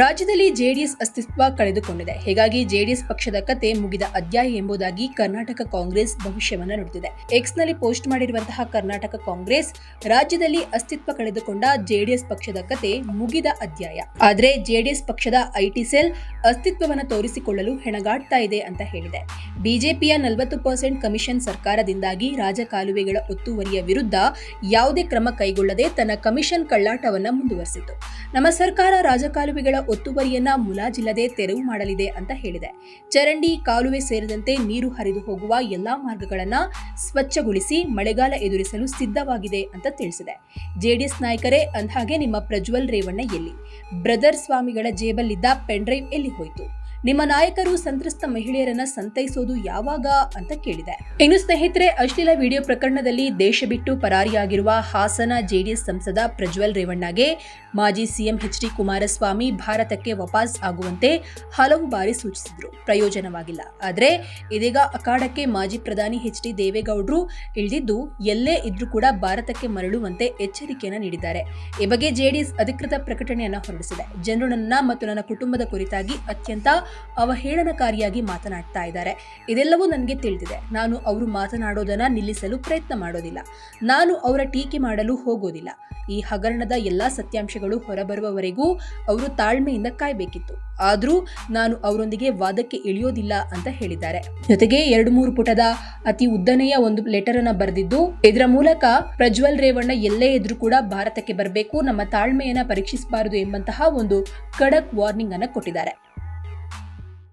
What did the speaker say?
ರಾಜ್ಯದಲ್ಲಿ ಜೆಡಿಎಸ್ ಅಸ್ತಿತ್ವ ಕಳೆದುಕೊಂಡಿದೆ. ಹೀಗಾಗಿ ಜೆಡಿಎಸ್ ಪಕ್ಷದ ಕತೆ ಮುಗಿದ ಅಧ್ಯಾಯ ಎಂಬುದಾಗಿ ಕರ್ನಾಟಕ ಕಾಂಗ್ರೆಸ್ ಭವಿಷ್ಯವನ್ನ ನುಡಿದಿದೆ ಎಕ್ಸ್ನಲ್ಲಿ ಪೋಸ್ಟ್ ಮಾಡಿರುವಂತಹ ಕರ್ನಾಟಕ ಕಾಂಗ್ರೆಸ್ ರಾಜ್ಯದಲ್ಲಿ ಅಸ್ತಿತ್ವ ಕಳೆದುಕೊಂಡ ಜೆಡಿಎಸ್ ಪಕ್ಷದ ಕತೆ ಮುಗಿದ ಅಧ್ಯಾಯ. ಆದರೆ ಜೆಡಿಎಸ್ ಪಕ್ಷದ ಐಟಿ ಸೆಲ್ ಅಸ್ತಿತ್ವವನ್ನು ತೋರಿಸಿಕೊಳ್ಳಲು ಹೆಣಗಾಡ್ತಾ ಇದೆ ಅಂತ ಹೇಳಿದೆ. ಬಿಜೆಪಿಯ ನಲವತ್ತು ಪರ್ಸೆಂಟ್ ಕಮಿಷನ್ ಸರ್ಕಾರದಿಂದಾಗಿ ರಾಜಕಾಲುವೆಗಳ ಒತ್ತುವರಿಯ ವಿರುದ್ಧ ಯಾವುದೇ ಕ್ರಮ ಕೈಗೊಳ್ಳದೆ ತನ್ನ ಕಮಿಷನ್ ಕಳ್ಳಾಟವನ್ನು ಮುಂದುವರೆಸಿತು. ನಮ್ಮ ಸರ್ಕಾರ ರಾಜಕಾಲುವೆಗಳ ಒತ್ತುವರಿಯನ್ನ ಮುಲಾಜಿಲ್ಲದೆ ತೆರವು ಮಾಡಲಿದೆ ಅಂತ ಹೇಳಿದೆ. ಚರಂಡಿ, ಕಾಲುವೆ ಸೇರಿದಂತೆ ನೀರು ಹರಿದು ಹೋಗುವ ಎಲ್ಲಾ ಮಾರ್ಗಗಳನ್ನು ಸ್ವಚ್ಛಗೊಳಿಸಿ ಮಳೆಗಾಲ ಎದುರಿಸಲು ಸಿದ್ಧವಾಗಿದೆ ಅಂತ ತಿಳಿಸಿದೆ. ಜೆಡಿಎಸ್ ನಾಯಕರೇ, ಅಂದ್ಹಾಗೆ ನಿಮ್ಮ ಪ್ರಜ್ವಲ್ ರೇವಣ್ಣ ಎಲ್ಲಿ? ಬ್ರದರ್ ಸ್ವಾಮಿಗಳ ಜೇಬಲ್ಲಿದ್ದ ಪೆನ್ಡ್ರೈವ್ ಎಲ್ಲಿ ಹೋಯಿತು? ನಿಮ್ಮ ನಾಯಕರು ಸಂತ್ರಸ್ತ ಮಹಿಳೆಯರನ್ನ ಸಂತೈಸೋದು ಯಾವಾಗ ಅಂತ ಕೇಳಿದೆ. ಇನ್ನು ಸ್ನೇಹಿತರೆ, ಅಶ್ಲೀಲ ವಿಡಿಯೋ ಪ್ರಕರಣದಲ್ಲಿ ದೇಶ ಬಿಟ್ಟು ಪರಾರಿಯಾಗಿರುವ ಹಾಸನ ಜೆಡಿಎಸ್ ಸಂಸದ ಪ್ರಜ್ವಲ್ ರೇವಣ್ಣಗೆ ಮಾಜಿ ಸಿಎಂ ಎಚ್ ಡಿ ಕುಮಾರಸ್ವಾಮಿ ಭಾರತಕ್ಕೆ ವಾಪಸ್ ಆಗುವಂತೆ ಹಲವು ಬಾರಿ ಸೂಚಿಸಿದ್ರು. ಪ್ರಯೋಜನವಾಗಿಲ್ಲ. ಆದರೆ, ಇದೀಗ ಅಖಾಡಕ್ಕೆ ಮಾಜಿ ಪ್ರಧಾನಿ ಎಚ್ ಡಿ ದೇವೇಗೌಡರು ಇಳಿದಿದ್ದು, ಎಲ್ಲೇ ಇದ್ರೂ ಕೂಡ ಭಾರತಕ್ಕೆ ಮರಳುವಂತೆ ಎಚ್ಚರಿಕೆಯನ್ನು ನೀಡಿದ್ದಾರೆ. ಈ ಬಗ್ಗೆ ಜೆಡಿಎಸ್ ಅಧಿಕೃತ ಪ್ರಕಟಣೆಯನ್ನು ಹೊರಡಿಸಿದೆ. ಜನರು ನನ್ನ ಮತ್ತು ನನ್ನ ಕುಟುಂಬದ ಕುರಿತಾಗಿ ಅತ್ಯಂತ ಅವಹೇಳನಕಾರಿಯಾಗಿ ಮಾತನಾಡ್ತಾ ಇದ್ದಾರೆ. ಇದೆಲ್ಲವೂ ನನಗೆ ತಿಳಿದಿದೆ. ನಾನು ಅವರು ಮಾತನಾಡೋದನ್ನು ನಿಲ್ಲಿಸಲು ಪ್ರಯತ್ನ ಮಾಡೋದಿಲ್ಲ. ನಾನು ಅವರ ಟೀಕೆ ಮಾಡಲು ಹೋಗೋದಿಲ್ಲ. ಈ ಹಗರಣದ ಎಲ್ಲ ಸತ್ಯಾಂಶಗಳು ಹೊರಬರುವವರೆಗೂ ಅವರು ತಾಳ್ಮೆಯಿಂದ ಕಾಯಬೇಕಿತ್ತು. ಆದರೂ ನಾನು ಅವರೊಂದಿಗೆ ವಾದಕ್ಕೆ ಇಳಿಯೋದಿಲ್ಲ ಅಂತ ಹೇಳಿದ್ದಾರೆ. ಜೊತೆಗೆ ಎರಡು ಮೂರು ಪುಟದ ಅತಿ ಉದ್ದನೆಯ ಒಂದು ಲೆಟರ್ ಅನ್ನ ಬರೆದಿದ್ದು, ಇದರ ಮೂಲಕ ಪ್ರಜ್ವಲ್ ರೇವಣ್ಣ ಎಲ್ಲೇ ಇದ್ರೂ ಕೂಡ ಭಾರತಕ್ಕೆ ಬರಬೇಕು, ನಮ್ಮ ತಾಳ್ಮೆಯನ್ನ ಪರೀಕ್ಷಿಸಬಾರದು ಎಂಬಂತಹ ಒಂದು ಕಡಕ್ ವಾರ್ನಿಂಗ್ ಅನ್ನು ಕೊಟ್ಟಿದ್ದಾರೆ.